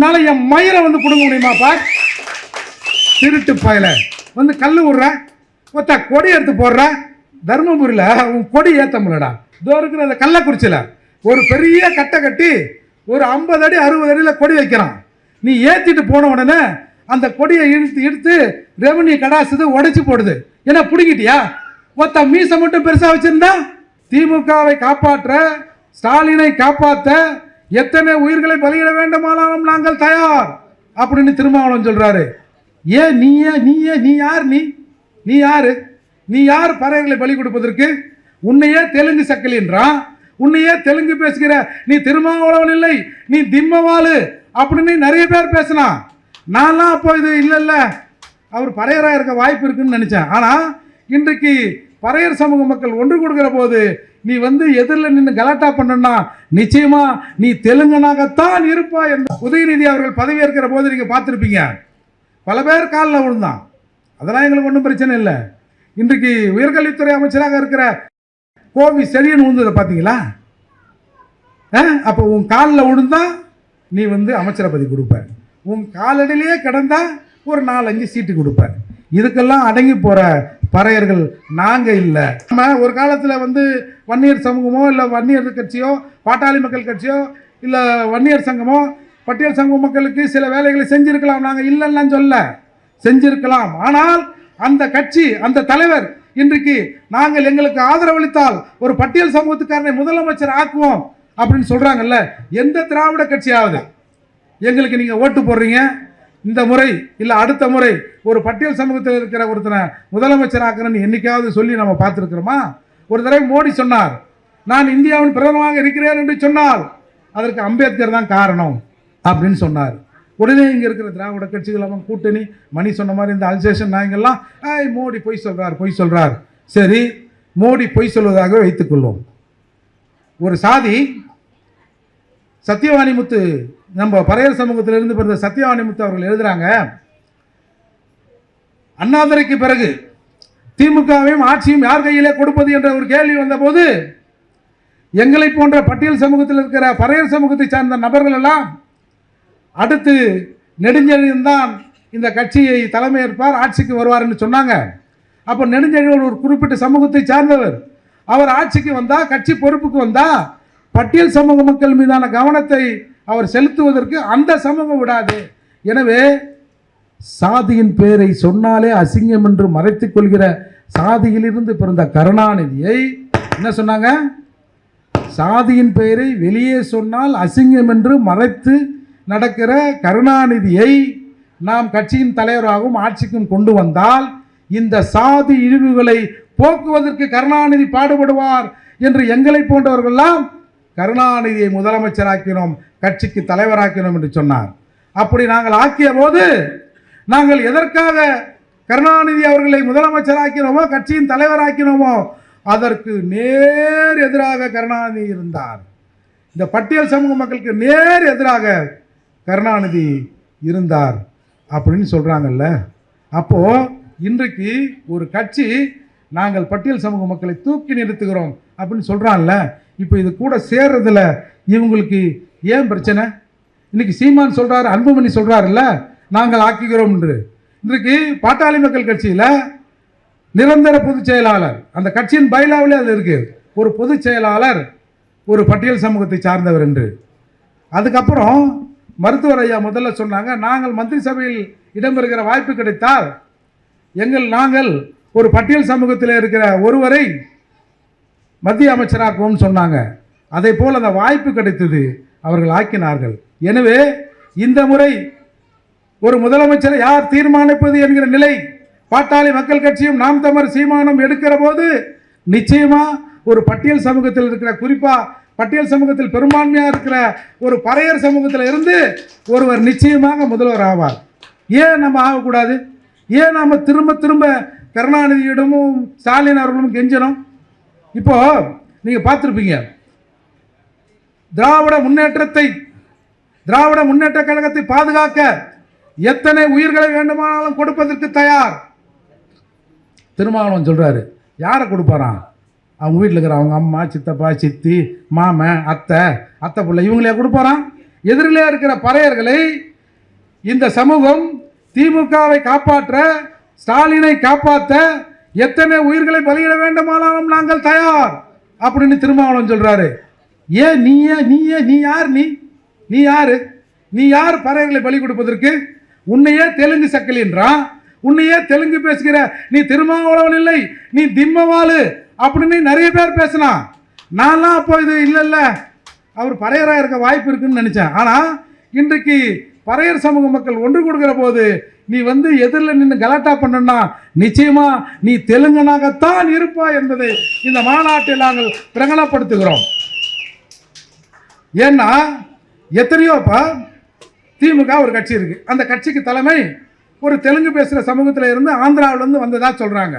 உன்னால என் மயிரை வந்து பிடுங்க முடியுமாப்பா திருட்டு பயல. வந்து கல் விடுற ஒத்த கொடி எடுத்து போடுற. தருமபுரியில் உன் கொடி ஏற்ற முடியலடா. இதோ இருக்கிற அந்த கள்ளக்குறிச்சியில் ஒரு பெரிய கட்டை கட்டி ஒரு ஐம்பது அடி அறுபது அடியில் கொடி வைக்கிறான். நீ ஏற்றிட்டு போன உடனே அந்த கொடியை இழுத்து இழுத்து ரெவன்யூ கடாசுது உடைச்சி போடுது. ஏன்னா பிடுங்கிட்டியா? ஒத்த மீசை மட்டும் பெருசாக வச்சுருந்தா திமுகவை காப்பாற்ற ஸ்டாலினை காப்பாற்ற எத்தனை உயிர்களை பலியிட வேண்டுமானாலும் நாங்கள் தயார். அப்படின்னு திருமாவளவன் சொல்றாரு. ஏன் நீ ஏன் நீ ஏன் நீ யார் நீ? நீ யாரு? நீ யார் பறவைகளை பலி கொடுப்பதற்கு? உன்னையே தெலுங்கு சக்கலின்றான் உன்னையே தெலுங்கு பேசுகிற நீ திருமாவளவன் இல்லை நீ திம்மவாளு அப்படின்னு நிறைய பேர் பேசினான் நான்லாம் அப்போ இது இல்லை இல்லை அவர் பறையராக இருக்க வாய்ப்பு இருக்குன்னு நினச்சேன். ஆனால் இன்றைக்கு பறையர் சமூக மக்கள் ஒன்று கொடுக்கிற போது நீ வந்து எதிரில் நின்று கலாட்டா பண்ணனா நிச்சயமா நீ தெலுங்கனாகத்தான் இருப்பா என்று உதயநிதி அவர்கள் பதவியேற்கிற போது நீங்கள் பார்த்துருப்பீங்க. பல பேர் காலில் விழுந்தான். அதெல்லாம் எங்களுக்கு ஒன்றும் பிரச்சனை இல்லை. இன்றைக்கு உயர்கல்வித்துறை அமைச்சராக இருக்கிற கோவி செழியன் விழுந்ததை பார்த்தீங்களா? அப்போ உன் காலில் விழுந்தா நீ வந்து அமைச்சரை பதவி கொடுப்ப. உன் காலடியிலேயே கிடந்தா ஒரு நாலஞ்சு சீட்டு கொடுப்ப. இதுக்கெல்லாம் அடங்கி போகிற பறையர்கள் நாங்கள் இல்லை. நம்ம ஒரு காலத்தில் வந்து வன்னியர் சமூகமோ இல்லை வன்னியர் கட்சியோ பாட்டாளி மக்கள் கட்சியோ இல்லை வன்னியர் சங்கமோ பட்டியல் சமூக மக்களுக்கு சில வேலைகளை செஞ்சிருக்கலாம். நாங்கள் இல்லைன்னா சொல்ல. செஞ்சிருக்கலாம். ஆனால் அந்த கட்சி அந்த தலைவர் இன்றைக்கு நாங்கள் எங்களுக்கு ஆதரவளித்தால் ஒரு பட்டியல் சமூகத்துக்காரனை முதலமைச்சர் ஆக்குவோம் அப்படின்னு சொல்கிறாங்கல்ல எந்த திராவிட கட்சியாவது? எங்களுக்கு நீங்கள் ஓட்டு போடுறீங்க. இந்த முறை இல்லை அடுத்த முறை ஒரு பட்டியல் சமூகத்தில் இருக்கிற ஒருத்தனை முதலமைச்சர் ஆக்கணும்னு என்னைக்காவது சொல்லி நம்ம பார்த்துருக்குறோமா? ஒரு தடவை மோடி சொன்னார் நான் இந்தியாவின் பிரதமராக இருக்கிறேன் என்று சொன்னால் அதற்கு அம்பேத்கர் தான் காரணம் அப்படின்னு சொன்னார். உடனே இங்கே இருக்கிற திராவிட கட்சிகள் அவன் கூட்டணி மணி சொன்ன மாதிரி இந்த அல்சேஷன் நாயங்கள்லாம் ஐய் மோடி பொய் சொல்கிறார் பொய் சொல்கிறார் சரி மோடி பொய் சொல்வதாக வைத்துக்கொள்வோம் ஒரு சாதி சத்தியவாணிமுத்து நம்ம பறையர் சமூகத்திலிருந்து பிறந்த சத்யவாணிமுத்து அவர்கள் எழுதுறாங்க அண்ணாதுரைக்கு பிறகு திமுகவையும் ஆட்சியும் யார் கையிலே கொடுப்பது என்ற ஒரு கேள்வி வந்தபோது எங்களை போன்ற பட்டியல் சமூகத்தில் இருக்கிற பறையர் சமூகத்தை சார்ந்த நபர்கள் எல்லாம் அடுத்து நெடுஞ்செழியன் தான் இந்த கட்சியை தலைமையேற்பார் ஆட்சிக்கு வருவார் என்று சொன்னாங்க. அப்போ நெடுஞ்செழியன் ஒரு குறிப்பிட்ட சமூகத்தை சார்ந்தவர். அவர் ஆட்சிக்கு வந்தால் கட்சி பொறுப்புக்கு வந்தால் பட்டியல் சமூக மக்கள் மீதான கவனத்தை அவர் செலுத்துவதற்கு அந்த சமூகம் விடாது. எனவே சாதியின் பெயரை சொன்னாலே அசிங்கம் என்று மறைத்துக் கொள்கிற சாதியிலிருந்து பிறந்த கருணாநிதியை என்ன சொன்னாங்க? சாதியின் பெயரை வெளியே சொன்னால் அசிங்கம் என்று மறைத்து நடக்கிற கருணாநிதியை நாம் கட்சியின் தலைவராகவும் ஆட்சிக்கும் கொண்டு வந்தால் இந்த சாதி இழிவுகளை போக்குவதற்கு கருணாநிதி பாடுபடுவார் என்று எங்களை போன்றவர்கள்லாம் கருணாநிதியை முதலமைச்சராக்கினோம் கட்சிக்கு தலைவராக்கினோம் என்று சொன்னார். அப்படி நாங்கள் ஆக்கிய போது நாங்கள் எதற்காக கருணாநிதி அவர்களை முதலமைச்சராக்கினோமோ கட்சியின் தலைவராக்கினோமோ அதற்கு நேர் எதிராக கருணாநிதி இருந்தார். இந்த பட்டியல் சமூக மக்களுக்கு நேர் எதிராக கருணாநிதி இருந்தார் அப்படின்னு சொல்கிறாங்கல்ல அப்போது இன்றைக்கு ஒரு கட்சி நாங்கள் பட்டியல் சமூக மக்களை தூக்கி நிறுத்துகிறோம் அப்படின்னு சொல்கிறான்ல இப்போ இது கூட சேர்றதுல இவங்களுக்கு ஏன் பிரச்சனை? இன்னைக்கு சீமான் சொல்கிறாரு அன்புமணி சொல்கிறாருல்ல நாங்கள் ஆக்குகிறோம் என்று. இன்றைக்கு பாட்டாளி மக்கள் கட்சியில் நிரந்தர பொதுச் செயலாளர் அந்த கட்சியின் பயிலாவிலே அது இருக்குது ஒரு பொதுச் செயலாளர் ஒரு பட்டியல் சமூகத்தை சார்ந்தவர் என்று. அதுக்கப்புறம் மருத்துவர் ஐயா முதல்ல சொன்னாங்க நாங்கள் மந்திரி சபையில் இடம்பெறுகிற வாய்ப்பு கிடைத்தால் எங்கள் நாங்கள் ஒரு பட்டியல் சமூகத்தில் இருக்கிற ஒருவரை மத்திய அமைச்சராக்குவோம்னு சொன்னாங்க. அதே போல் அந்த வாய்ப்பு கிடைத்தது அவர்கள் ஆக்கினார்கள். எனவே இந்த முறை ஒரு முதலமைச்சரை யார் தீர்மானிப்பது என்கிற நிலை பாட்டாளி மக்கள் கட்சியும் நாம் தமர் சீமானம் எடுக்கிற போது நிச்சயமா ஒரு பட்டியல் சமூகத்தில் இருக்கிற குறிப்பா பட்டியல் சமூகத்தில் பெரும்பான்மையா இருக்கிற ஒரு பறையர் சமூகத்தில் இருந்து ஒருவர் நிச்சயமாக முதல்வர் ஆவார். ஏன் நம்ம ஆகக்கூடாது? ஏன் நாம் திரும்ப திரும்ப கருணாநிதியிடமும் ஸ்டாலின் அவர்களும் கெஞ்சணும்? இப்போ நீங்கள் பார்த்துருப்பீங்க. திராவிட முன்னேற்றத்தை திராவிட முன்னேற்ற கழகத்தை பாதுகாக்க எத்தனை உயிர்களை வேண்டுமானாலும் கொடுப்பதற்கு தயார். திருமாவளவன் சொல்கிறாரு யாரை கொடுப்பாராம்? அவங்க வீட்டில் இருக்கிற அவங்க அம்மா சித்தப்பா சித்தி மாமன் அத்தை அத்தை பிள்ளை இவங்களே கொடுப்பாரான் எதிரிலே இருக்கிற பறையர்களை இந்த சமூகம் திமுகவை காப்பாற்ற ஸ்டாலினை காப்பாற்ற எத்தனை உயிர்களை பலியிட வேண்டுமானாலும் நாங்கள் தயார். அப்படின்னு திருமாவளவன் சொல்கிறாரு ஏன் நீ ஏன் நீ ஏன் நீ யார் நீ? நீ யாரு? நீ யார் பறவைகளை பலி கொடுப்பதற்கு? உன்னையே தெலுங்கு சக்கலின்றான் உன்னையே தெலுங்கு பேசுகிற நீ திருமாவளவன் இல்லை நீ திம்மவாளு அப்படின்னு நிறைய பேர் பேசினான் நான்லாம் அப்போ இது இல்லை இல்லை அவர் பறையராக இருக்க வாய்ப்பு இருக்குன்னு நினச்சேன். ஆனால் இன்றைக்கு பறையர் சமூக மக்கள் ஒன்று கொடுக்கிற போது நீ வந்து எதிரில் நின்று கலாட்டா பண்ணனா நிச்சயமா நீ தெலுங்கனாகத்தான் இருப்பாய் என்பதை இந்த மாநாட்டில் நாங்கள் பிரகடனப்படுத்துகிறோம். ஏன்னா எத்தனையோப்பா திமுக ஒரு கட்சி இருக்கு. அந்த கட்சிக்கு தலைமை ஒரு தெலுங்கு பேசுகிற சமூகத்தில் இருந்து ஆந்திராவிலேருந்து வந்ததா சொல்கிறாங்க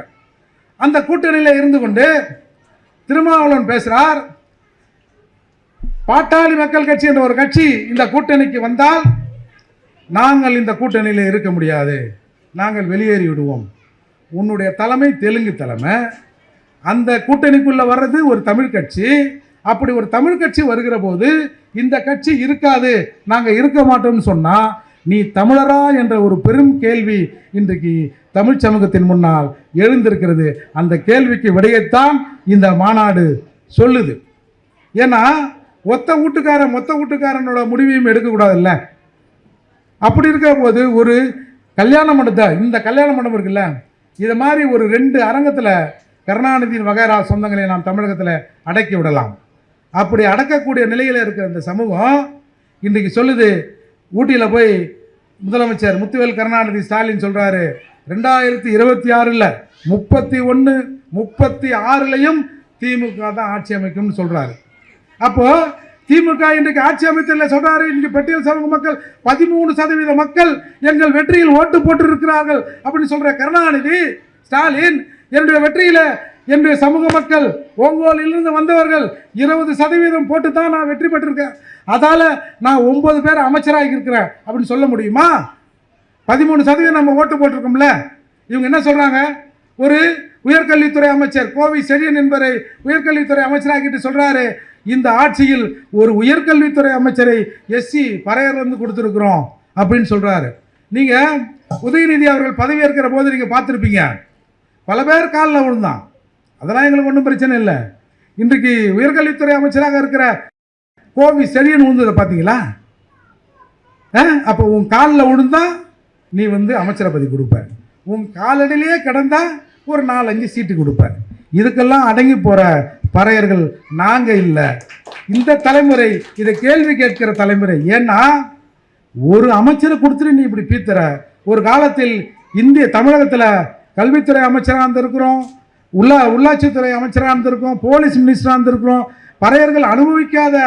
அந்த கூட்டணியில் இருந்து கொண்டு திருமாவளவன் பேசுகிறார் பாட்டாளி மக்கள் கட்சி என்ற ஒரு கட்சி இந்த கூட்டணிக்கு வந்தால் நாங்கள் இந்த கூட்டணியில் இருக்க முடியாது. நாங்கள் வெளியேறி விடுவோம். உன்னுடைய தலைமை தெலுங்கு தலைமை. அந்த கூட்டணிக்குள்ளே வர்றது ஒரு தமிழ் கட்சி. அப்படி ஒரு தமிழ் கட்சி வருகிற போது இந்த கட்சி இருக்காது. நாங்கள் இருக்க மாட்டோம்னு சொன்னால் நீ தமிழரா என்ற ஒரு பெரும் கேள்வி இன்றைக்கு தமிழ் சமூகத்தின் முன்னால் எழுந்திருக்கிறது. அந்த கேள்விக்கு விடையைத்தான் இந்த மாநாடு சொல்லுது. ஏன்னா ஒத்த வீட்டுக்காரன் மொத்த வீட்டுக்காரனோட முடிவையும் எடுக்கக்கூடாதுல்ல. அப்படி இருக்கிற போது ஒரு கல்யாண மண்டபத்தை இந்த கல்யாண மண்டபம் இருக்குல்ல இதை மாதிரி ஒரு ரெண்டு அரங்கத்தில் கருணாநிதியின் வகைரா சொந்தங்களை நாம் தமிழகத்தில் அடக்கி விடலாம். அப்படி அடக்கக்கூடிய நிலையில் இருக்கிற இந்த சமூகம் இன்றைக்கு சொல்லுது ஊட்டியில் போய் முதலமைச்சர் முத்துவேல் கருணாநிதி ஸ்டாலின் சொல்கிறாரு ரெண்டாயிரத்தி இருபத்தி ஆறில் முப்பத்தி ஒன்று முப்பத்தி ஆறுலையும் திமுக தான் ஆட்சி அமைக்கும்னு சொல்கிறாரு அப்போது திமுக இன்றைக்கு ஆட்சி அமைத்தல சொல்றாரு இன்னைக்கு பெட்டியல் சமூக மக்கள் பதிமூணு சதவீத மக்கள் எங்கள் வெற்றியில் ஓட்டு போட்டு இருக்கிறார்கள் அப்படின்னு சொல்ற கருணாநிதி ஸ்டாலின் என்னுடைய வெற்றியில என்னுடைய சமூக மக்கள் ஒங்கோலிலிருந்து வந்தவர்கள் இருபது சதவீதம் போட்டு தான் நான் வெற்றி பெற்றிருக்கேன். அதால நான் ஒன்பது பேர் அமைச்சராக இருக்கிறேன் அப்படின்னு சொல்ல முடியுமா? பதிமூணு சதவீதம் நம்ம ஓட்டு போட்டிருக்கோம்ல. இவங்க என்ன சொல்றாங்க? ஒரு உயர்கல்வித்துறை அமைச்சர் கோவி செழியன் என்பவரை உயர்கல்வித்துறை அமைச்சராக்கிட்டு சொல்றாரு இந்த ஆட்சியில் ஒரு உயர்கல்வித்துறை அமைச்சரை எஸ்சி பறையர்லேருந்து கொடுத்துருக்குறோம் அப்படின்னு சொல்கிறாரு நீங்கள் உதயநிதி அவர்கள் பதவியேற்கிற போது நீங்கள் பார்த்துருப்பீங்க. பல பேர் காலில் விழுந்தான். அதெல்லாம் எங்களுக்கு ஒன்றும் பிரச்சனை இல்லை. இன்றைக்கு உயர்கல்வித்துறை அமைச்சராக இருக்கிற கோவி செழியன் விழுந்ததை பார்த்தீங்களா? அப்போ உன் காலில் விழுந்தா நீ வந்து அமைச்சரை பதவி கொடுப்ப. உன் காலடியிலேயே கிடந்தா ஒரு நாலஞ்சு சீட்டு கொடுப்பேன் இதுக்கெல்லாம் அடங்கி போகிற பறையர்கள் நாங்கள் இல்லை. இந்த தலைமுறை இதை கேள்வி கேட்கிற தலைமுறை ஏன்னா ஒரு அமைச்சரை கொடுத்துட்டு நீ இப்படி பீத்துற. ஒரு காலத்தில் இந்திய தமிழகத்தில் கல்வித்துறை அமைச்சராக இருந்திருக்கிறோம் உள்ளா உள்ளாட்சித்துறை அமைச்சராக இருந்திருக்கிறோம் போலீஸ் மினிஸ்டராக இருந்திருக்கிறோம். பறையர்கள் அனுபவிக்காத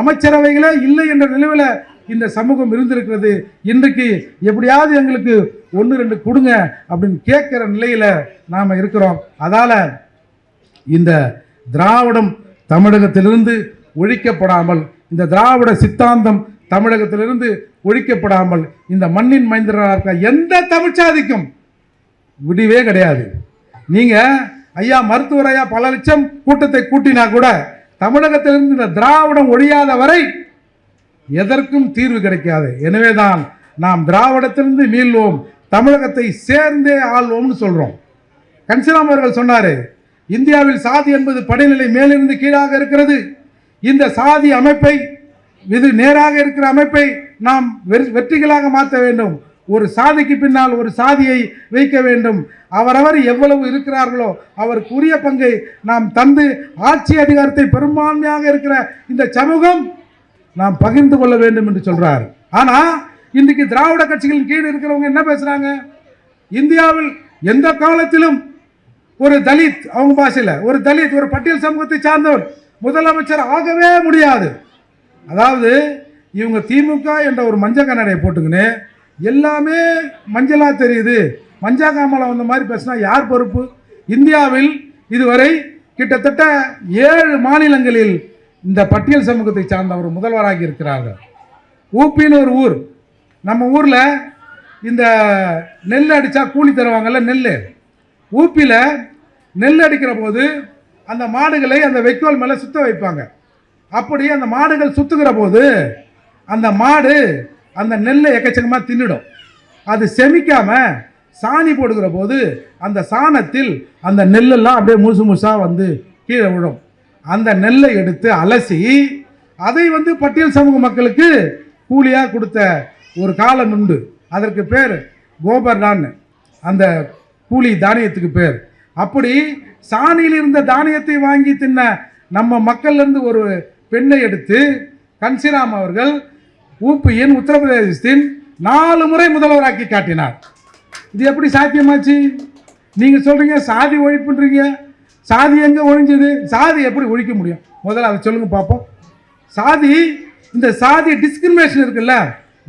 அமைச்சரவைகளே இல்லை என்ற நிலவில் இந்த சமூகம் இருந்திருக்கிறது. இன்றைக்கு எப்படியாவது எங்களுக்கு ஒன்று ரெண்டு கொடுங்க அப்படின்னு கேட்குற நிலையில் நாம் இருக்கிறோம். அதால் இந்த திராவிடம் தமிழகத்திலிருந்து ஒழிக்கப்படாமல் இந்த திராவிட சித்தாந்தம் தமிழகத்திலிருந்து ஒழிக்கப்படாமல் இந்த மண்ணின் மைந்தராக இருக்க எந்த தமிழ்ச்சாதிக்கும் விடிவே கிடையாது. நீங்கள் ஐயா மருத்துவர் ஐயா பல லட்சம் கூட்டத்தை கூட்டினா கூட தமிழகத்திலிருந்து இந்த திராவிடம் ஒழியாத வரை எதற்கும் தீர்வு கிடைக்காது. எனவேதான் நாம் திராவிடத்திலிருந்து மீள்வோம் தமிழகத்தை சேர்ந்தே ஆள்வோம்னு சொல்கிறோம் கன்சிராம் அவர்கள் சொன்னார் இந்தியாவில் சாதி என்பது படிநிலை மேலிருந்து கீழாக இருக்கிறது. இந்த சாதி அமைப்பை இது நேராக இருக்கிற அமைப்பை நாம் வெற்றிகளாக மாற்ற வேண்டும். ஒரு சாதிக்கு பின்னால் ஒரு சாதியை வைக்க வேண்டும். அவரவர் எவ்வளவு இருக்கிறார்களோ அவருக்குரிய பங்கை நாம் தந்து ஆட்சி அதிகாரத்தை பெரும்பான்மையாக இருக்கிற இந்த சமூகம் நாம் பகிர்ந்து கொள்ள வேண்டும் என்று சொல்றார். ஆனா இன்றைக்கு திராவிட கட்சிகளின் கீழ் இருக்கிறவங்க என்ன பேசுறாங்க? இந்தியாவில் எந்த காலத்திலும் ஒரு தலித் அவங்க பாஷையில் ஒரு தலித் ஒரு பட்டியல் சமூகத்தை சார்ந்தவர் முதலமைச்சர் ஆகவே முடியாது. அதாவது இவங்க திமுக என்ற ஒரு மஞ்சள் கண்ணடையை போட்டுக்கின்னு எல்லாமே மஞ்சளாக தெரியுது. மஞ்சா காமலம் வந்த மாதிரி பேசினா யார் பொறுப்பு? இந்தியாவில் இதுவரை கிட்டத்தட்ட ஏழு மாநிலங்களில் இந்த பட்டியல் சமூகத்தை சார்ந்த ஒரு முதல்வராகி இருக்கிறார்கள். ஊப்பின்னு ஒரு ஊர். நம்ம ஊரில் இந்த நெல் அடித்தா கூலி தருவாங்கல்ல நெல் ஊப்பியில் நெல் அடிக்கிற போது அந்த மாடுகளை அந்த வைக்கோல் மேலே சுத்த வைப்பாங்க. அப்படி அந்த மாடுகள் சுத்துகிற போது அந்த மாடு அந்த நெல்லை எக்கச்சக்கமாக தின்னுடும். அது செமிக்காமல் சாணி போடுகிற போது அந்த சாணத்தில் அந்த நெல்லெல்லாம் அப்படியே முழுசு முழுசாக வந்து கீழே விழும். அந்த நெல்லை எடுத்து அலசி அதை வந்து பட்டியல் சமூக மக்களுக்கு கூலியாக கொடுத்த ஒரு காலம் உண்டு. அதற்கு பேர் கோபர்டான்னு. அந்த கூலி தானியத்துக்கு பேர். அப்படி சாணியில் இருந்த தானியத்தை வாங்கி தின்ன நம்ம மக்கள்லேருந்து ஒரு பெண்ணை எடுத்து கன்சிராம் அவர்கள் ஊப்பியின் உத்தரப்பிரதேசத்தின் நாலு முறை முதல்வராக்கி காட்டினார். இது எப்படி சாத்தியமாச்சு? நீங்கள் சொல்கிறீங்க சாதி ஒழிப்புன்றீங்க. சாதி எங்கே ஒழிஞ்சது? சாதி எப்படி ஒழிக்க முடியும்? முதல்ல அதை சொல்லுங்கள் பார்ப்போம். சாதி இந்த சாதி டிஸ்கிரிமினேஷன் இருக்குல்ல?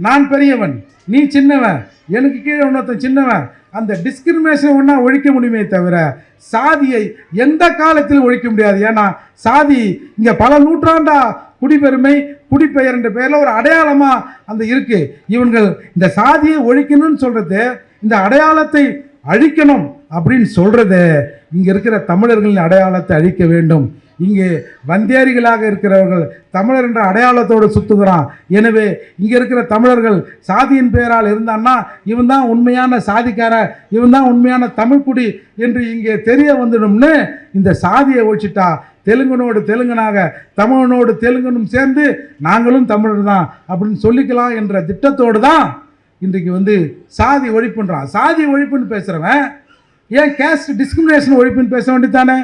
நான் பெரியவன் நீ சின்னவன் எனக்கு கீழே இன்னொருத்தன் சின்னவன் அந்த டிஸ்கிரிமினேஷன் ஒன்றா ஒழிக்க முடியுமே தவிர சாதியை எந்த காலத்திலும் ஒழிக்க முடியாது. ஏன்னா சாதி இங்கே பல நூற்றாண்டா குடிபெருமை குடிப்பெயர் என்ற பெயரில் ஒரு அடையாளமாக அந்த இருக்குது இவங்கள் இந்த சாதியை ஒழிக்கணும்னு சொல்கிறது இந்த அடையாளத்தை அழிக்கணும் அப்படின்னு சொல்கிறது இங்கே இருக்கிற தமிழர்களின் அடையாளத்தை அழிக்க வேண்டும். இங்கே வந்தேரிகளாக இருக்கிறவர்கள் தமிழர் என்ற அடையாளத்தோடு சுத்துகிறான். எனவே இங்கே இருக்கிற தமிழர்கள் சாதியின் பெயரால் இருந்தான்னா இவன் தான் உண்மையான சாதிக்கார இவன் தான் உண்மையான தமிழ்குடி என்று இங்கே தெரிய வந்துடும்னு இந்த சாதியை ஒழிச்சிட்டா தெலுங்கனோடு தெலுங்கனாக தமிழனோடு தெலுங்கனும் சேர்ந்து நாங்களும் தமிழர் தான் அப்படின்னு சொல்லிக்கலாம் என்ற திட்டத்தோடு தான் இன்றைக்கு வந்து சாதி ஒழிப்புன்றான். சாதி ஒழிப்புன்னு பேசுகிறவன் ஏன் கேஸ்ட் டிஸ்கிரிமினேஷன் ஒழிப்புன்னு பேச வேண்டியதானே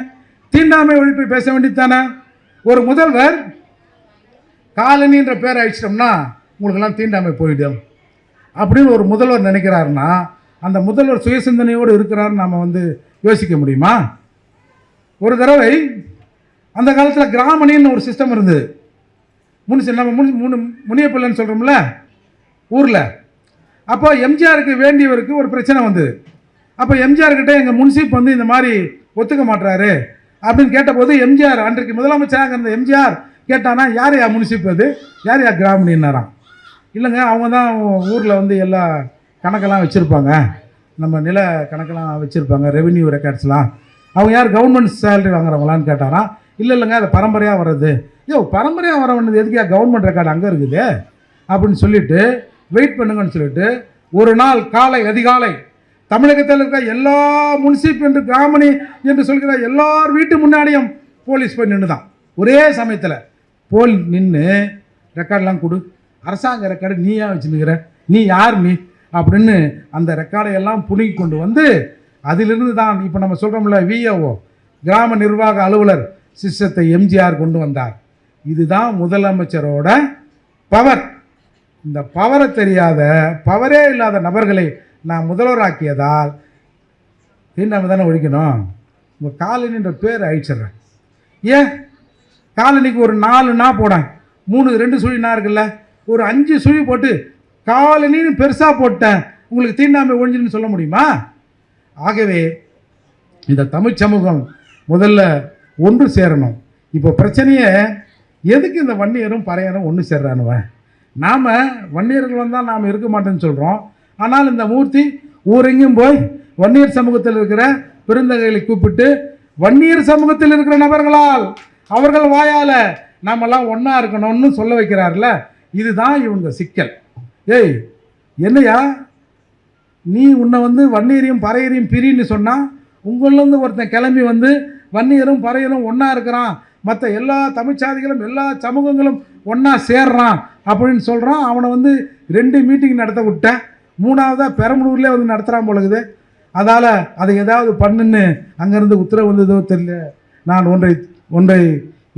தீண்டாமை ஒழிப்பை பேச வேண்டியதானே ஒரு முதல்வர் காலனின்ற பேர் அழிச்சிட்டோம்னா உங்களுக்கெல்லாம் தீண்டாமை போயிடும். அப்படின்னு ஒரு முதல்வர் நினைக்கிறாருன்னா அந்த முதல்வர் சுயசிந்தனையோடு இருக்கிறாருன்னு நாம் வந்து யோசிக்க முடியுமா? ஒரு தடவை அந்த காலத்தில் கிராமணின்னு ஒரு சிஸ்டம் இருந்தது. முனிசி நம்ம முனி முனு முனியப்பிள்ளைன்னு சொல்கிறோம்ல ஊரில். அப்போ எம்ஜிஆருக்கு வேண்டியவருக்கு ஒரு பிரச்சனை வந்தது. அப்போ எம்ஜிஆர்கிட்ட எங்கள் முன்சீப் வந்து இந்த மாதிரி ஒத்துக்க மாட்டுறாரு அப்படின்னு கேட்டபோது எம்ஜிஆர் அன்றைக்கு முதலமைச்சராக இருந்த எம்ஜிஆர் கேட்டானா யார் யா முன்சீப் அது? யார் யா கிராமணின்னாராம்? இல்லைங்க அவங்க தான் ஊரில் வந்து எல்லா கணக்கெல்லாம் வச்சுருப்பாங்க. நம்ம நில கணக்கெல்லாம் வச்சுருப்பாங்க ரெவென்யூ ரெக்கார்ட்ஸ்லாம் அவங்க யார் கவர்மெண்ட் சேலரி வாங்குறவங்களான்னு கேட்டாராம். இல்லை இல்லைங்க அது பரம்பரையாக வர்றது. ஐயோ பரம்பரையாக வர வேண்டியது எதுக்கா கவர்மெண்ட் ரெக்கார்டு அங்கே இருக்குது. அப்படின்னு சொல்லிட்டு வெயிட் பண்ணுங்கன்னு சொல்லிட்டு ஒரு நாள் காலை அதிகாலை தமிழகத்தில் இருக்கிற எல்லா முன்சிப் என்று கிராமணி என்று சொல்கிற எல்லார் வீட்டு முன்னாடியும் போலீஸ் போய் நின்று தான் ஒரே சமயத்தில் போல் நின்று ரெக்கார்டெலாம் கொடு. அரசாங்க ரெக்கார்டு நீ ஏன் வச்சுருக்கிற? நீ யார் நீ? அப்படின்னு அந்த ரெக்கார்டை எல்லாம் புடுங்கி கொண்டு வந்து அதிலிருந்து தான் இப்போ நம்ம சொல்கிறோம்ல விஏஓ கிராம நிர்வாக அலுவலர் சிஸ்டத்தை எம்ஜிஆர் கொண்டு வந்தார். இதுதான் முதலமைச்சரோட பவர் இந்த பவரை தெரியாத பவரே இல்லாத நபர்களை நான் முதல்வராக்கியதால் தீண்டாமை தானே ஒழிக்கணும்? உங்கள் காலனின்ற பேர் அழிச்சிட்றேன். ஏன்? காலனிக்கு ஒரு நாலு நா போடேன். மூணு ரெண்டு சுழி நா இருக்குல்ல ஒரு அஞ்சு சுழி போட்டு காலனின்னு பெருசாக போட்டேன். உங்களுக்கு தீண்டாமை ஒழிஞ்சுன்னு சொல்ல முடியுமா? ஆகவே இந்த தமிழ் சமூகம் முதல்ல ஒன்று சேரணும். இப்போ பிரச்சனையே எதுக்கு இந்த வன்னியரும் பறையரும் ஒன்று சேர்றானுவன் நாம் வன்னியர்கள் வந்தால் நாம் இருக்க மாட்டேன்னு சொல்கிறோம் ஆனால் இந்த மூர்த்தி ஊரெங்கும் போய் வன்னியர் சமூகத்தில் இருக்கிற பெருந்தகைகளை கூப்பிட்டு வன்னியர் சமூகத்தில் இருக்கிற நபர்களால் அவர்கள் வாயால் நாமெல்லாம் ஒன்றா இருக்கணும்னு சொல்ல வைக்கிறார்ல இதுதான் இவங்க சிக்கல். ஏய் என்னையா? நீ உன்னை வந்து வன்னியரையும் பறையரையும் பிரின்னு சொன்னால் உங்களிலேருந்து ஒருத்தன் கிளம்பி வந்து வன்னியரும் பறையரும் ஒன்றா இருக்கிறான் மற்ற எல்லா தமிழ்ச்சாதிகளும் எல்லா சமூகங்களும் ஒன்றா சேர்றான் அப்படின்னு சொல்கிறான் அவனை வந்து ரெண்டு மீட்டிங் நடத்த விட்டேன் மூணாவதாக பெரம்பலூர்லேயே வந்து நடத்துகிறான் போலகுது அதால் அதை ஏதாவது பண்ணுன்னு அங்கேருந்து உத்தரவு வந்ததோ தெரியல. நான் ஒன்றை ஒன்றை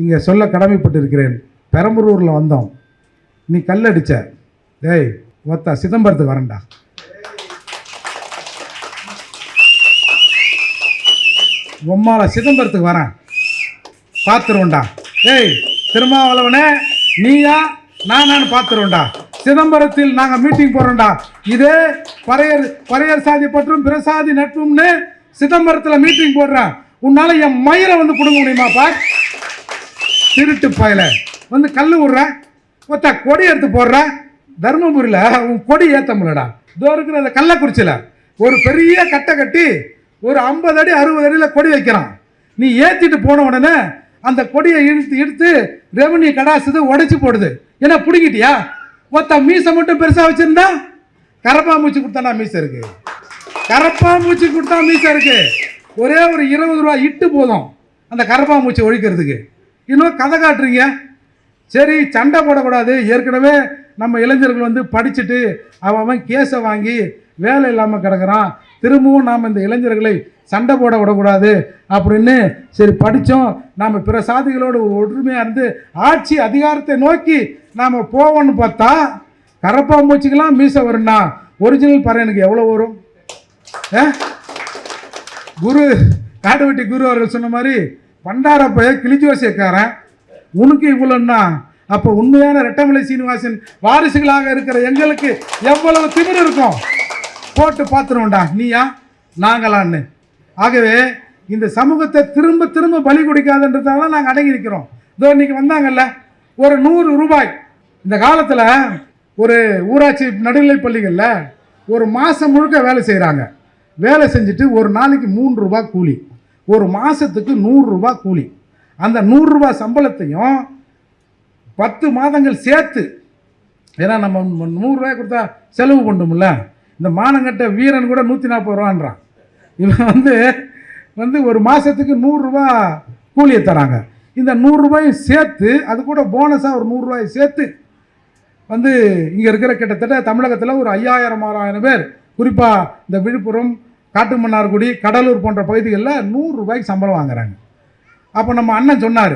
இங்கே சொல்ல கடமைப்பட்டிருக்கிறேன். பெரம்பலூரில் வந்தோம். நீ கல்லடிச்ச டேய் ஒத்தா சிதம்பரத்துக்கு வரேன்டா. பொம்மால சிதம்பரத்துக்கு வரேன். பார்த்துருவோண்டா ஏய் திருமாவளவனே நீயா நான் நான் பார்த்துருவோண்டா சிதம்பரத்தில் நாங்கள் மீட்டிங் போகிறோம்டா இதே பறையர் பறையர் சாதி பற்றும் பிரசாதி நட்பும்னு சிதம்பரத்தில் மீட்டிங் போடுறேன் உன்னால் என் மயிரை வந்து பிடுங்க முடியுமாப்பா திருட்டு பயல. வந்து கல் விடுற ஒத்த கொடி எடுத்து போடுற. தருமபுரியில் உன் கொடி ஏற்ற முடியலடா. இதோ இருக்கிற அந்த கள்ளக்குறிச்சியில் ஒரு பெரிய கட்டை கட்டி ஒரு ஐம்பது அடி அறுபது அடியில் கொடி வைக்கிறான். நீ ஏற்றிட்டு போன உடனே அந்த கொடியை இழுத்து இழுத்து ரெவன்யூ கடாசுது உடைச்சி போடுது. ஏன்னா பிடிக்கிட்டியா ஒருத்த மீசை மட்டும் பெருசா வச்சிருந்தா மூச்சு கொடுத்தாண்டா மீசை இருக்கு. மூச்சு கொடுத்தா மீசை இருக்கு. ஒரே ஒரு இருபது ரூபா இட்டு போதும். அந்த கரப்பாம்பூச்சி ஒழிக்கிறதுக்கு. இன்னும் கதை காட்டுறீங்க. சரி சண்டை போடக்கூடாது. ஏற்கனவே நம்ம இளைஞர்கள் வந்து படிச்சுட்டு அவன் அவன் கேஸை வாங்கி வேலை இல்லாமல் கிடக்குறான். திரும்பவும் நாம் இந்த இளைஞர்களை சண்டை போட விடக்கூடாது அப்படின்னு சரி படித்தோம் நாம் பிற சாதிகளோடு ஒற்றுமையாக இருந்து ஆட்சி அதிகாரத்தை நோக்கி நாம் போவோம்னு பார்த்தா கரப்பாம்பூச்சிக்கெல்லாம் மீசை வரும்னா ஒரிஜினல் பறையனுக்கு எவ்வளோ வரும்? ஆ? குரு காட்டுவெட்டி குரு அவர்கள் சொன்ன மாதிரி பண்டாரப்பைய கிளிஜோசியக்காரன் உனக்கு இவ்வளோன்னா அப்போ உண்மையான ரெட்டமலை சீனிவாசன் வாரிசுகளாக இருக்கிற எங்களுக்கு எவ்வளவு திமிர் இருக்கும்? போட்டு பார்த்துருவோம்டா. நீயா? நாங்களான்னு. ஆகவே இந்த சமூகத்தை திரும்ப திரும்ப பலி கொடுக்காதுன்றதால நாங்கள் அடங்கி நிற்கிறோம் இதோ இன்னைக்கு வந்தாங்கல்ல ஒரு நூறு ரூபாய். இந்த காலத்தில் ஒரு ஊராட்சி நடுநிலைப் பள்ளிகளில் ஒரு மாதம் முழுக்க வேலை செய்கிறாங்க வேலை செஞ்சுட்டு ஒரு நாளைக்கு மூணு ரூபா கூலி. ஒரு மாதத்துக்கு நூறுரூபா கூலி. அந்த நூறுரூபா சம்பளத்தையும் பத்து மாதங்கள் சேர்த்து ஏன்னா நம்ம நூறுரூவாய் கொடுத்தா செலவு பண்ணும்ல. இந்த மானங்கட்ட வீரன் கூட நூற்றி நாற்பது ரூபான்றான். இவன் வந்து வந்து ஒரு மாதத்துக்கு நூறுரூவா கூலியை தராங்க. இந்த நூறுரூபாயும் சேர்த்து அது கூட போனஸாக ஒரு நூறுரூவாயை சேர்த்து வந்து இங்கே இருக்கிற கிட்டத்தட்ட தமிழகத்தில் ஒரு ஐயாயிரம் ஆறாயிரம் பேர். குறிப்பாக இந்த விழுப்புரம் காட்டுமன்னார்குடி கடலூர் போன்ற பகுதிகளில் நூறுரூபாய்க்கு சம்பளம் வாங்குறாங்க. அப்போ நம்ம அண்ணன் சொன்னார்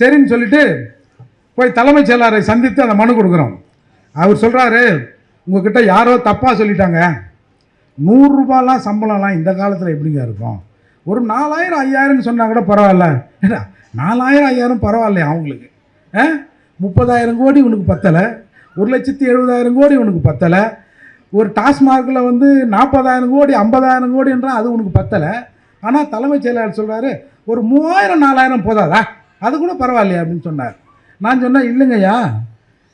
சரின்னு சொல்லிட்டு போய் தலைமைச் செயலாளரை சந்தித்து அந்த மனு கொடுக்குறோம். அவர் சொல்கிறாரு உங்ககிட்ட யாரோ தப்பாக சொல்லிட்டாங்க. நூறுரூபாலாம் சம்பளம்லாம் இந்த காலத்தில் எப்படிங்க இருக்கும்? ஒரு நாலாயிரம் ஐயாயிரம்னு சொன்னால் கூட பரவாயில்ல. ஏன்னா நாலாயிரம் ஐயாயிரம் பரவாயில்லையா அவங்களுக்கு? ஆ? முப்பதாயிரம் கோடி உனக்கு பத்தலை. ஒரு லட்சத்தி எழுபதாயிரம் கோடி உனக்கு பத்தலை. ஒரு டாஸ்மார்க்கில் வந்து நாற்பதாயிரம் கோடி ஐம்பதாயிரம் கோடின்றால் அது உனக்கு பத்தலை. ஆனால் தலைமைச் செயலாளர் சொல்கிறாரு ஒரு மூவாயிரம் நாலாயிரம் போதாதா? அது கூட பரவாயில்லையா அப்படின்னு சொன்னார். நான் சொன்னேன் இல்லைங்கய்யா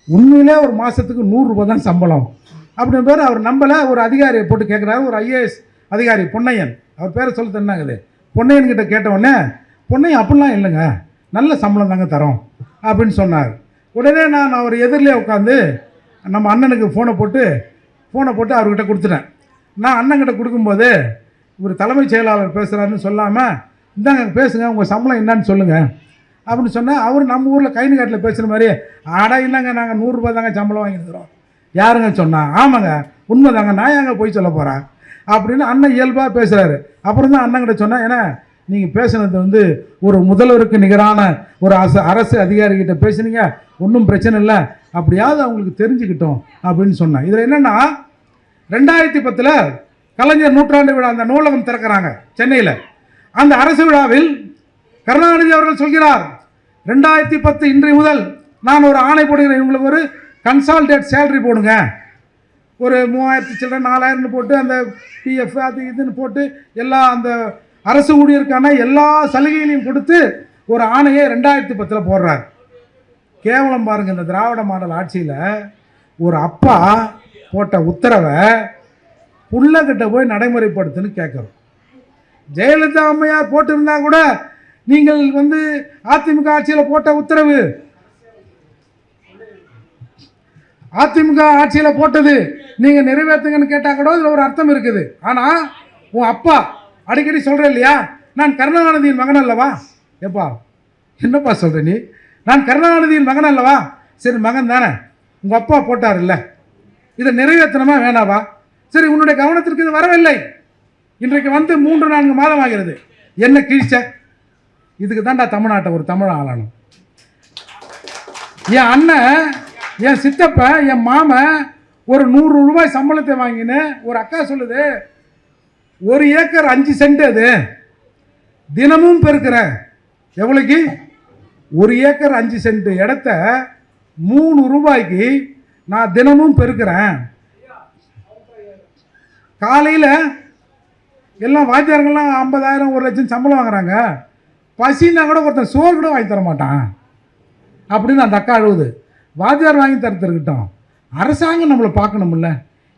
உண்மையிலே ஒரு மாதத்துக்கு நூறுரூபா தான் சம்பளம். அப்படின்னு பேர் அவர் நம்மளை ஒரு அதிகாரியை போட்டு கேட்குறாரு ஒரு ஐஏஎஸ் அதிகாரி பொன்னையன். அவர் பேரை சொல்ல தந்தாங்குது பொன்னையன் கிட்ட கேட்ட உடனே பொன்னையன் அப்படிலாம் இல்லைங்க. நல்ல சம்பளம் தாங்க தரோம் அப்படின்னு சொன்னார். உடனே நான் அவர் எதிரிலே உட்காந்து நம்ம அண்ணனுக்கு ஃபோனை போட்டு ஃபோனை போட்டு அவர்கிட்ட கொடுத்துட்டேன். நான் அண்ணன்கிட்ட கொடுக்கும்போது இவர் தலைமைச் செயலாளர் பேசுகிறாருன்னு சொல்லாமல் இந்தாங்க பேசுங்க உங்கள் சம்பளம் என்னன்னு சொல்லுங்கள் அப்படின்னு சொன்னால் அவர் நம்ம ஊரில் கைனு காட்டில் பேசுகிற மாதிரி ஆடா இல்லைங்க நாங்கள் நூறுரூபா தாங்க சம்பளம் வாங்கியிருக்கிறோம் யாருங்க சொன்னா? ஆமாங்க. உண்மைதாங்க. நான் ஏங்க போய் சொல்ல போகிறேன் அப்படின்னு அண்ணன் இயல்பாக பேசுகிறாரு அப்புறம் தான் அண்ணங்கிட்ட சொன்னேன் ஏன்னா நீங்கள் பேசுனது வந்து ஒரு முதல்வருக்கு நிகரான ஒரு அரசு அரசு அதிகாரிகிட்ட பேசுனீங்க. ஒன்றும் பிரச்சனை இல்லை. அப்படியாவது அவங்களுக்கு தெரிஞ்சுக்கிட்டோம். அப்படின்னு சொன்னேன் இதில் என்னென்னா ரெண்டாயிரத்தி பத்தில் கலைஞர் நூற்றாண்டு விழா அந்த நூலகம் திறக்கிறாங்க சென்னையில். அந்த அரசு விழாவில் கருணாநிதி அவர்கள் சொல்கிறார் ரெண்டாயிரத்தி பத்து இன்றைய முதல் நான் ஒரு ஆணை போடுகிறேன். இவங்களுக்கு ஒரு கன்சால்டேட் சேலரி போடுங்க. ஒரு மூவாயிரத்து சில்லற நாலாயிரம்னு போட்டு அந்த பிஎஃப் அது இதுன்னு போட்டு எல்லா அந்த அரசு ஊழியருக்கான எல்லா சலுகைகளையும் கொடுத்து ஒரு ஆணையை ரெண்டாயிரத்தி பத்தில் போடுறார். கேவலம் பாருங்கள் இந்த திராவிட மாடல் ஆட்சியில் ஒரு அப்பா போட்ட உத்தரவை புள்ளகிட்ட போய் நடைமுறைப்படுத்துன்னு கேட்குறோம். ஜெயலலிதா அம்மையார் போட்டிருந்தா கூட நீங்கள் வந்து அதிமுக ஆட்சியில் போட்ட உத்தரவு அதிமுக ஆட்சியில் போட்டது. நீங்கள் நிறைவேற்றுங்கன்னு கேட்டால் கூட இதில் ஒரு அர்த்தம் இருக்குது. ஆனால் உன் அப்பா அடிக்கடி சொல்கிற இல்லையா? நான் கருணாநிதியின் மகன் அல்லவா? எப்பா என்னப்பா சொல்கிற நீ? நான் கருணாநிதியின் மகன் அல்லவா? சரி மகன் தானே. உங்கள் அப்பா போட்டார் இல்லை இதை நிறைவேற்றணுமா வேணாவா? சரி உன்னுடைய கவனத்திற்கு இது வரவில்லை. இன்றைக்கு வந்து மூன்று நான்கு மாதம் ஆகிறது. என்ன கிழிச்ச? இதுக்கு தான்டா தமிழ்நாட்டை ஒரு தமிழ் ஆளானும். என் அண்ணன் என் சித்தப்பா என் மாமன் ஒரு நூறு ரூபாய் சம்பளத்தை வாங்கின்னு ஒரு அக்கா சொல்லுது ஒரு ஏக்கர் அஞ்சு சென்ட் அது. தினமும் பெருக்கிறேன் எவ்வளோக்கு ஒரு ஏக்கர் அஞ்சு சென்ட் இடத்த மூணு ரூபாய்க்கு நான் தினமும் பெருக்கிறேன். காலையில் எல்லாம் வாத்தியாரங்கள்லாம் ஐம்பதாயிரம் ஒரு லட்சம் சம்பளம் வாங்குறாங்க. பசின்னா கூட ஒருத்தன் சோறு கூட வாங்கி தர மாட்டான் அப்படின்னு அந்த அக்கா அழுவுது. வாத்தியார் வாங்கி தரத்திருக்கட்டும் அரசாங்கம் நம்மளை பார்க்கணும்ல.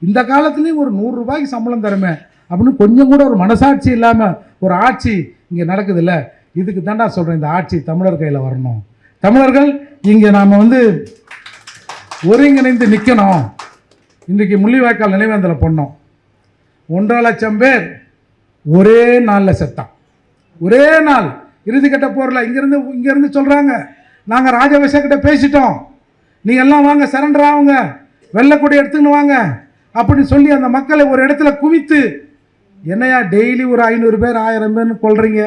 இந்த காலத்துலேயும் ஒரு நூறுரூபாய்க்கு சம்பளம் தருமே அப்படின்னு கொஞ்சம் கூட ஒரு மனசாட்சி இல்லாமல் ஒரு ஆட்சி இங்கே நடக்குதுல்ல. இதுக்கு தாண்டா சொல்கிறேன் இந்த ஆட்சி தமிழர் கையில் வரணும். தமிழர்கள் இங்கே நாம் வந்து ஒருங்கிணைந்து நிற்கணும் இன்றைக்கி முள்ளிவாய்க்கால் நினைவேந்தலை பண்ணோம். ஒன்றரை லட்சம் பேர் ஒரே நாளில் செத்தான் ஒரே நாள். இறுதிக்கட்ட போரில் இங்கேருந்து இங்கேருந்து சொல்கிறாங்க நாங்கள் ராஜபக்சே கிட்ட பேசிட்டோம். நீங்கள் எல்லாம் வாங்க சரண்டர் ஆகுங்க. வெள்ளக்கொடி எடுத்துன்னு வாங்க. அப்படின்னு சொல்லி அந்த மக்களை ஒரு இடத்துல குவித்து என்னையா டெய்லி ஒரு ஐநூறு பேர் ஆயிரம் பேர்னு கொள்றீங்க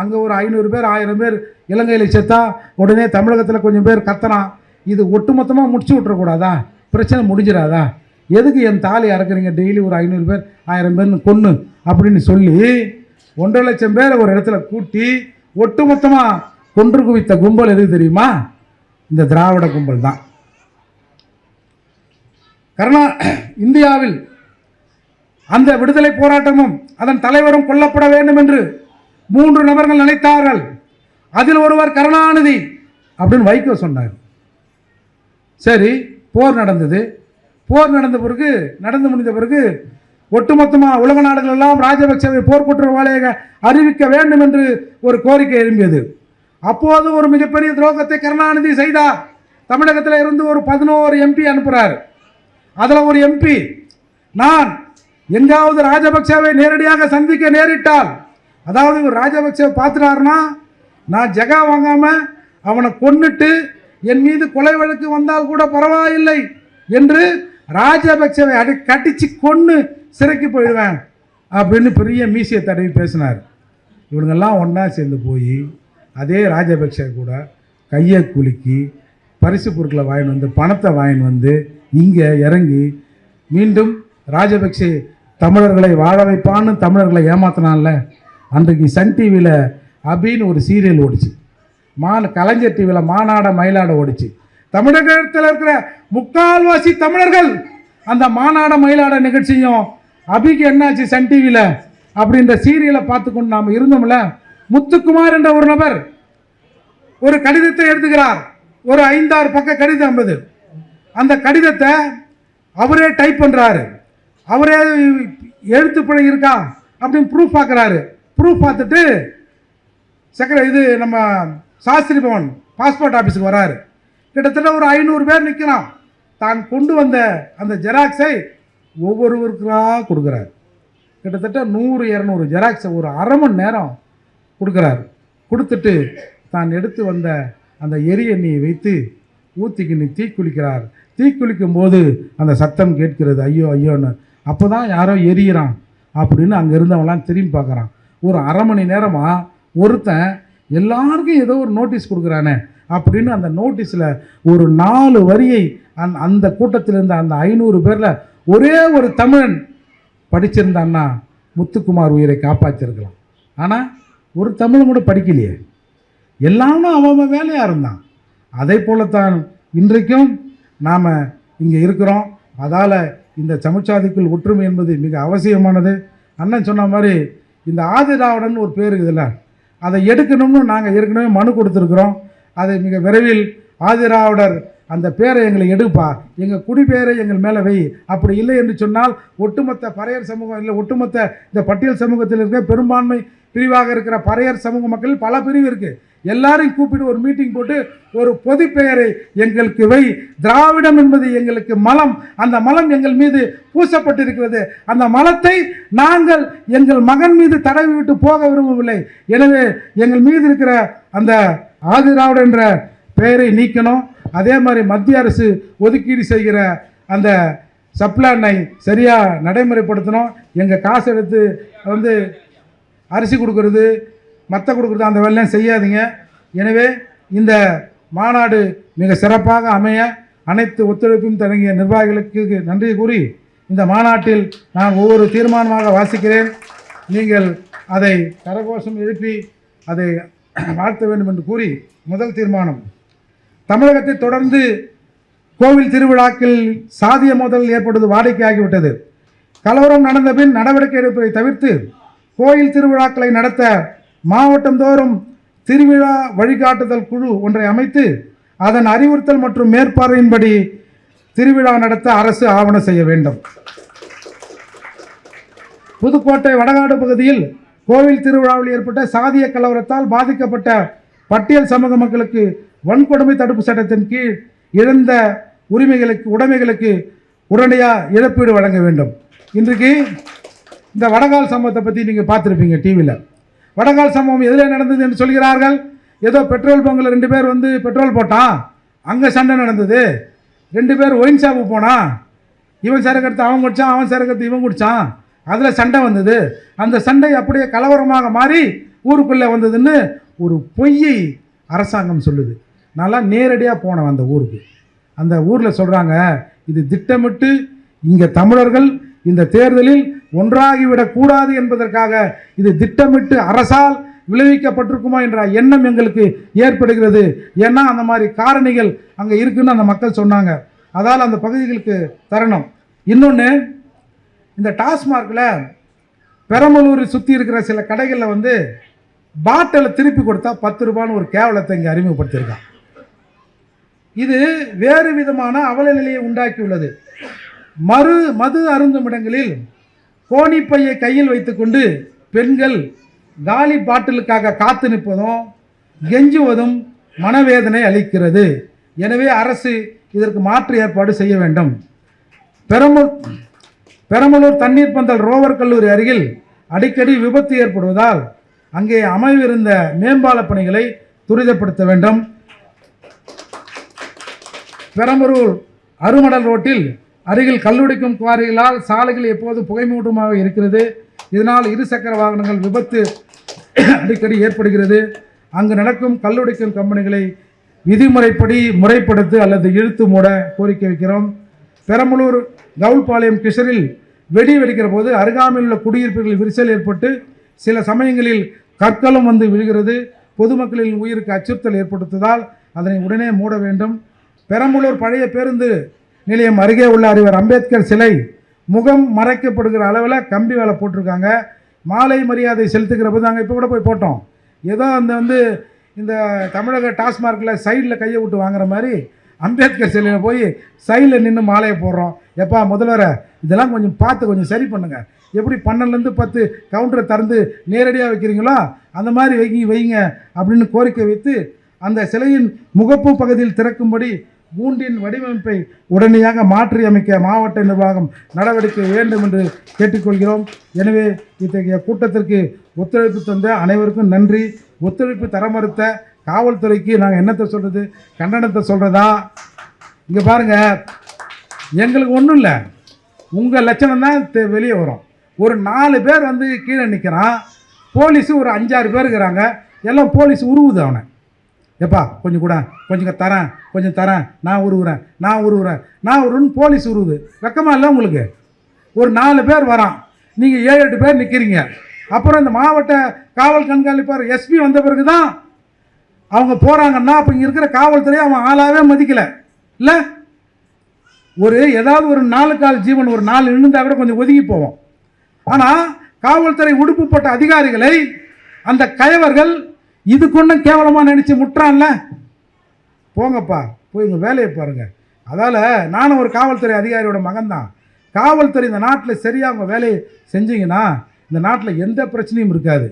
அங்கே ஒரு ஐநூறு பேர் ஆயிரம் பேர் இலங்கையில் செத்தா உடனே தமிழகத்தில் கொஞ்சம் பேர் கத்துறான் இது ஒட்டுமொத்தமாக முடிச்சு விட்டுறக்கூடாதா? பிரச்சனை முடிஞ்சிடாதா? எதுக்கு என் தாலி அறக்குறீங்க? டெய்லி ஒரு ஐநூறு பேர் ஆயிரம் பேர்னு கொன்று அப்படின்னு சொல்லி ஒன்றரை லட்சம் பேரை ஒரு இடத்துல கூட்டி ஒட்டுமொத்தமாக கொன்று குவித்த கும்பல் எது தெரியுமா? இந்த திராவிட கும்பல் தான். கருணா இந்தியாவில் அந்த விடுதலை போராட்டமும் அதன் தலைவரும் கொல்லப்பட வேண்டும் என்று மூன்று நபர்கள் நினைத்தார்கள். அதில் ஒருவர் கருணாநிதி அப்படின்னு வைகோ சொன்னார். சரி போர் நடந்தது. போர் நடந்த பிறகு நடந்து முடிந்த பிறகு ஒட்டுமொத்தமாக உலக நாடுகள் எல்லாம் ராஜபக்சவை போர் அறிவிக்க வேண்டும் என்று ஒரு கோரிக்கை எழும்பியது. அப்போது ஒரு மிகப்பெரிய துரோகத்தை கருணாநிதி செய்தார். தமிழகத்தில் இருந்து ஒரு பதினோரு எம்பி அனுப்புகிறார் அதில் ஒரு எம்பி நான் எங்காவது ராஜபக்சேவை நேரடியாக சந்திக்க நேரிட்டால் அதாவது இவர் ராஜபக்சேவை பார்த்துட்டாருன்னா நான் ஜெகா வாங்காமல் அவனை கொன்னுட்டு என் மீது கொலை வழக்கு வந்தால் கூட பரவாயில்லை என்று ராஜபக்சேவை அடி கட்டிச்சு கொன்று சிறைக்கு போயிடுவேன் அப்படின்னு பெரிய மீசியை தடவி பேசினார். இவனுங்கெல்லாம் ஒன்றா சேர்ந்து போய் அதே ராஜபக்சே கூட கையை குலுக்கி பரிசு பொருட்களை வாங்கிட்டு வந்து பணத்தை வாங்கிட்டு வந்து இங்கே இறங்கி மீண்டும் ராஜபக்சே தமிழர்களை வாழ வைப்பான்னு தமிழர்களை ஏமாத்தினான்ல. அன்றைக்கு சன் டிவியில் அபின்னு ஒரு சீரியல் ஓடிச்சு. மா கலைஞர் டிவியில் மாநாட மயிலாட ஓடிச்சு. தமிழகத்தில் இருக்கிற முக்கால்வாசி தமிழர்கள் அந்த மாநாட மயிலாட நிகழ்ச்சியும் அபிக்கு என்னாச்சு சன் டிவியில் அப்படின்ற சீரியலை பார்த்துக்கொண்டு நாம் இருந்தோம்ல. முத்துக்குமார் என்ற ஒரு நபர் ஒரு கடிதத்தை எழுதுகிறார். ஒரு ஐந்தாறு பக்க கடிதம் என்பது அந்த கடிதத்தை அவரே டைப் பண்ணுறாரு அவரே எழுத்துப்பிழை இருக்கா அப்படின்னு ப்ரூஃப் பார்க்குறாரு. ப்ரூஃப் பார்த்துட்டு செக்ர இது நம்ம சாஸ்திரி பவன் பாஸ்போர்ட் ஆஃபீஸுக்கு வராரு. கிட்டத்தட்ட ஒரு ஐநூறு பேர் நிற்கிறான் தான் கொண்டு வந்த அந்த ஜெராக்ஸை ஒவ்வொருவருக்காக கொடுக்குறாரு. கிட்டத்தட்ட நூறு இரநூறு ஜெராக்ஸை ஒரு அரை மணி நேரம் கொடுக்குறாரு. கொடுத்துட்டு தான் எடுத்து வந்த அந்த எரி எண்ணெயை வைத்து ஊற்றிக்கின்னு தீக்குளிக்கிறார். தீக்குளிக்கும் போது அந்த சத்தம் கேட்கிறது ஐயோ ஐயோன்னு. அப்போ தான் யாரோ எரியிறான் அப்படின்னு அங்கே இருந்தவங்களாம் திரும்பி பார்க்குறான். ஒரு அரை மணி நேரமாக ஒருத்தன் எல்லாருக்கும் ஏதோ ஒரு நோட்டீஸ் கொடுக்குறானே அப்படின்னு அந்த நோட்டீஸில் ஒரு நாலு வரியை அந் அந்த கூட்டத்தில் இருந்த அந்த ஐநூறு பேரில் ஒரே ஒரு தமிழன் படிச்சிருந்தான்னா முத்துக்குமார் உயிரை காப்பாற்றிருக்கலாம் ஆனால் ஒரு தமிழன் கூட படிக்கலையே. எல்லாமே அவன் அவன் வேலையாக இருந்தான். அதே போலத்தான் இன்றைக்கும் நாம் இங்கே இருக்கிறோம். அதால் இந்த சமுச்சாதிக்குள் ஒற்றுமை என்பது மிக அவசியமானது. அண்ணன் சொன்ன மாதிரி இந்த ஆதிராவுடன் ஒரு பேர் இருக்குதுல்ல அதை எடுக்கணும்னு நாங்கள் ஏற்கனவே மனு கொடுத்துருக்குறோம். அதை மிக விரைவில் ஆதிராவிடர் அந்த பேரை எங்களை எடுப்பா. எங்கள் குடிபெயரை எங்கள் மேலே வை. அப்படி இல்லை என்று சொன்னால் ஒட்டுமொத்த பறையர் சமூகம் இல்லை ஒட்டுமொத்த இந்த பட்டியல் சமூகத்தில் இருக்கிற பெரும்பான்மை பிரிவாக இருக்கிற பறையர் சமூக மக்கள் பல பிரிவு இருக்குது எல்லாரையும் கூப்பிட்டு ஒரு மீட்டிங் போட்டு ஒரு பொது பெயரை எங்களுக்கு வை. திராவிடம் என்பது எங்களுக்கு மலம். அந்த மலம் எங்கள் மீது பூசப்பட்டிருக்கிறது. அந்த மலத்தை நாங்கள் எங்கள் மகன் மீது தடவி விட்டு போக விரும்பவில்லை. எனவே எங்கள் மீது இருக்கிற அந்த ஆதிராவிட என்ற பெயரை நீக்கணும். அதே மாதிரி மத்திய அரசு ஒதுக்கீடு செய்கிற அந்த சப்ளானை சரியாக நடைமுறைப்படுத்தணும். எங்கள் காசு எடுத்து வந்து அரிசி கொடுக்கறது மற்ற கொடுக்குறது அந்த வேலையும் செய்யாதீங்க. எனவே இந்த மாநாடு மிக சிறப்பாக அமைய அனைத்து ஒத்துழைப்பும் தொடங்கிய நிர்வாகிகளுக்கு நன்றி கூறி இந்த மாநாட்டில் நான் ஒவ்வொரு தீர்மானமாக வாசிக்கிறேன். நீங்கள் அதை கரகோஷம் எழுப்பி அதை வாழ்த்த வேண்டும் என்று கூறி முதல் தீர்மானம். தமிழகத்தை தொடர்ந்து கோவில் திருவிழாக்கள் சாதிய மோதல் ஏற்படுவது வாடிக்கையாகிவிட்டது. கலவரம் நடந்த பின் நடவடிக்கை எடுப்பதை தவிர்த்து கோயில் திருவிழாக்களை நடத்த மாவட்டந்தோறும் திருவிழா வழிகாட்டுதல் குழு ஒன்றை அமைத்து அதன் அறிவுறுத்தல் மற்றும் மேற்பார்வையின்படி திருவிழா நடத்த அரசு ஆவணம் செய்ய வேண்டும். புதுக்கோட்டை வடகாடு பகுதியில் கோவில் திருவிழாவில் ஏற்பட்ட சாதிய கலவரத்தால் பாதிக்கப்பட்ட பட்டியல் சமூக மக்களுக்கு வன்கொடுமை தடுப்பு சட்டத்தின் கீழ் இழந்த உரிமைகளுக்கு உடைமைகளுக்கு உடனடியாக இழப்பீடு வழங்க வேண்டும். இன்றைக்கு இந்த வடகால் சம்பவத்தை பற்றி நீங்கள் பார்த்துருப்பீங்க டிவியில் வடகால் சம்பவம் எதில் நடந்தது என்று சொல்கிறார்கள். ஏதோ பெட்ரோல் பங்கில் ரெண்டு பேர் வந்து பெட்ரோல் போட்டான் அங்கே சண்டை நடந்தது. ரெண்டு பேர் ஒயின் ஷாப்பு போனான் இவன் சரக்கு அவன் குடிச்சான் அவன் சரக்கு இவன் குடிச்சான். அதில் சண்டை வந்தது. அந்த சண்டை அப்படியே கலவரமாக மாறி ஊருக்குள்ளே வந்ததுன்னு ஒரு பொய்யை அரசாங்கம் சொல்லுது. நல்லா நேரடியாக போனேன் அந்த ஊருக்கு. அந்த ஊரில் சொல்கிறாங்க இது திட்டமிட்டு இங்கே தமிழர்கள் இந்த தேர்தலில் ஒன்றாகிவிடக் கூடாது என்பதற்காக இது திட்டமிட்டு அரசால் விளைவிக்கப்பட்டிருக்குமா என்ற எண்ணம் எங்களுக்கு ஏற்படுகிறது. ஏன்னா அந்த மாதிரி காரணிகள் அங்கே இருக்குன்னு அந்த மக்கள் சொன்னாங்க. அதால் அந்த பகுதிகளுக்கு தரணும். இன்னொன்று இந்த டாஸ்மார்க்கில் பெரம்பலூர் சுற்றி இருக்கிற சில கடைகளில் வந்து பாட்டிலை திருப்பி கொடுத்தா பத்து ரூபான்னு ஒரு கேவலத்தை இங்கே அறிமுகப்படுத்தியிருக்கான் இது வேறு விதமான அவல நிலையை உண்டாக்கியுள்ளது. மறு மது அருந்தும் இடங்களில் கோணிப்பையை கையில் வைத்துக்கொண்டு பெண்கள் காலி பாட்டிலுக்காக காத்து நிற்பதும் கெஞ்சுவதும் மனவேதனை அளிக்கிறது. எனவே அரசு இதற்கு மாற்று ஏற்பாடு செய்ய வேண்டும். பெரம்பலூர் பெரம்பலூர் தண்ணீர் பந்தல் ரோவர் கல்லூரி அருகில் அடிக்கடி விபத்து ஏற்படுவதால் அங்கே அமைவிருந்த மேம்பால பணிகளை துரிதப்படுத்த வேண்டும். பெரம்பலூர் அருமடல் ரோட்டில் அருகில் கல்லுடைக்கும் குவாரிகளால் சாலைகள் எப்போதும் புகைமூட்டமாக இருக்கிறது? இதனால் இருசக்கர வாகனங்கள் விபத்து அடிக்கடி ஏற்படுகிறது. அங்கு நடக்கும் கல்லுடைக்கும் கம்பெனிகளை விதிமுறைப்படி முறைப்படுத்து அல்லது இழுத்து மூட கோரிக்கை வைக்கிறோம். பெரம்பலூர் கவுல்பாளையம் கிஷரில் வெடி வெடிக்கிற போது அருகாமையில் உள்ள குடியிருப்புகளில் விரிசல் ஏற்பட்டு சில சமயங்களில் கற்களும் வந்து விழுகிறது. பொதுமக்களின் உயிருக்கு அச்சுறுத்தல் ஏற்படுத்துவதால் அதனை உடனே மூட வேண்டும். பெரம்பலூர் பழைய பேருந்து நிலையம் அருகே உள்ள அறிவர் அம்பேத்கர் சிலை முகம் மறைக்கப்படுகிற அளவில் கம்பி வேலை போட்டிருக்காங்க. மாலை மரியாதை செலுத்துகிற போது நாங்கள் இப்போ கூட போய் போட்டோம். ஏதோ அந்த வந்து இந்த தமிழக டாஸ்மார்க்கில் சைடில் கையை விட்டு வாங்குற மாதிரி அம்பேத்கர் சிலையில் போய் சைடில் நின்று மாலையை போடுறோம். எப்பா முதல்வரை இதெல்லாம் கொஞ்சம் பார்த்து கொஞ்சம் சரி பண்ணுங்கள் எப்படி பன்னெண்டுலேருந்து பத்து கவுண்டரை திறந்து நேரடியாக வைக்கிறீங்களோ அந்த மாதிரி வைங்க வைங்க அப்படின்னு கோரிக்கை வைத்து அந்த சிலையின் முகப்பு பகுதியில் திறக்கும்படி கூண்டின் வடிவமைப்பை உடனடியாக மாற்றியமைக்க மாவட்ட நிர்வாகம் நடவடிக்கை வேண்டும் என்று கேட்டுக்கொள்கிறோம். எனவே இத்தகைய கூட்டத்திற்கு ஒத்துழைப்பு தந்த அனைவருக்கும் நன்றி. ஒத்துழைப்பு தர மறுத்த காவல்துறைக்கு நாங்கள் என்னத்தை சொல்கிறது கண்டனத்தை சொல்கிறதா இங்கே பாருங்கள் எங்களுக்கு ஒன்றும் இல்லை. உங்கள் லட்சணம் தான் வெளியே வரும். ஒரு நாலு பேர் வந்து கீழே நிற்கிறான் போலீஸு ஒரு அஞ்சாறு பேர் இருக்கிறாங்க. எல்லாம் போலீஸ் உருவுது அவனை. எப்பா கொஞ்சம் கூட கொஞ்சம் தரேன் கொஞ்சம் தரேன். நான் உருவுறேன் நான் உருவுறேன். நான் உருன்னு போலீஸ் உருவுது. வெக்கமாக இல்லை உங்களுக்கு? ஒரு நாலு பேர் வரான். நீங்கள் ஏழு எட்டு பேர் நிற்கிறீங்க அப்புறம் இந்த மாவட்ட காவல் கண்காணிப்பார் எஸ்பி வந்த பிறகு தான் அவங்க போகிறாங்கன்னா அப்போ இங்கே இருக்கிற காவல்துறையை அவன் ஆளாகவே மதிக்கலை. இல்லை? ஒரு ஏதாவது ஒரு நாலு கால் ஜீவன் ஒரு நாலு நின்றுந்தா கூட கொஞ்சம் ஒதுங்கி போவோம். ஆனால் காவல்துறை உடுப்பு போட்ட அதிகாரிகளை அந்த கயவர்கள் இதுக்கு ஒன்றும் கேவலமாக நினச்சி முட்டுறான்ல? போங்கப்பா போய் உங்கள் வேலையை பாருங்கள் அதால் நானும் ஒரு காவல்துறை அதிகாரியோட மகன்தான். காவல்துறை இந்த நாட்டில் சரியாக உங்கள் வேலையை செஞ்சீங்கன்னா இந்த நாட்டில் எந்த பிரச்சனையும் இருக்காது.